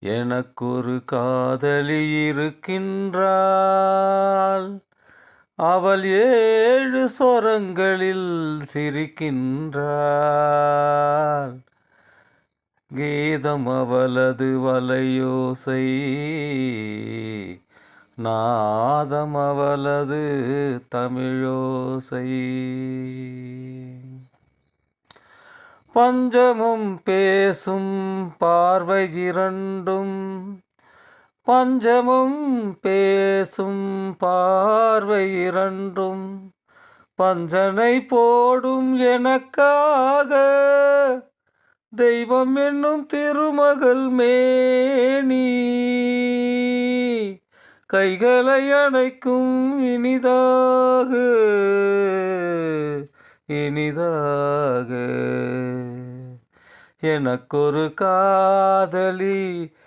எனக்கொரு காதலி இருக்கின்றாள். அவள் ஏழு சொரங்களில் சிரிக்கின்றாள். கீதம் அவளது வலையோசை நாதம் அவளது தமிழோசை. பஞ்சமும் பேசும் பார்வை இரண்டும். பஞ்சமும் பேசும் பார்வை இரண்டும். பஞ்சனை போடும் எனக்காக தெய்வம் என்னும் திருமகள் மேனி. கைகளை அணைக்கும் இனிதாக இனிதாக. எனக்கொரு காதலி